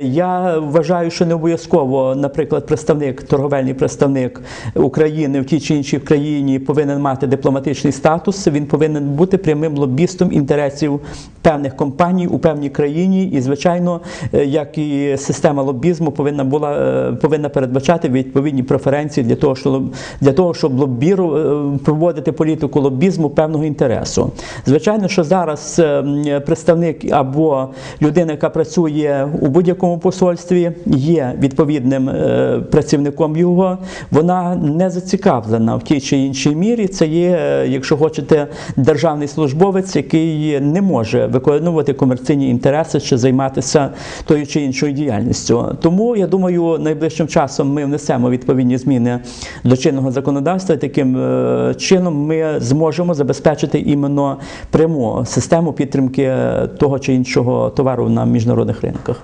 Я вважаю, що не обов'язково, наприклад, представник, торговельний представник України в тій чи іншій країні повинен мати дипломатичний статус. Він повинен бути прямим лобістом інтересів певних компаній у певній країні. І, звичайно, е, як і система лобізму повинна була е, повинна передбачати відповідні преференції для того, щоб для того, щоб лобіру е, проводити політику лобізму певного інтересу. Звичайно, що зараз е, представник або людина, яка працює у будь-якому посольстві, є відповідним е, працівником його, вона не зацікавлена в тій чи іншій мірі. Це є, е, якщо хочете, державний службовець, який не може виконувати комерційні інтереси чи займатися тою чи іншою діяльністю. Тому я думаю, найближчим часом ми внесемо відповідні зміни до чинного законодавства. Таким е, чином ми зможемо забезпечити іменно пряму систему підтримки того чи іншого товару на міжнародних ринках.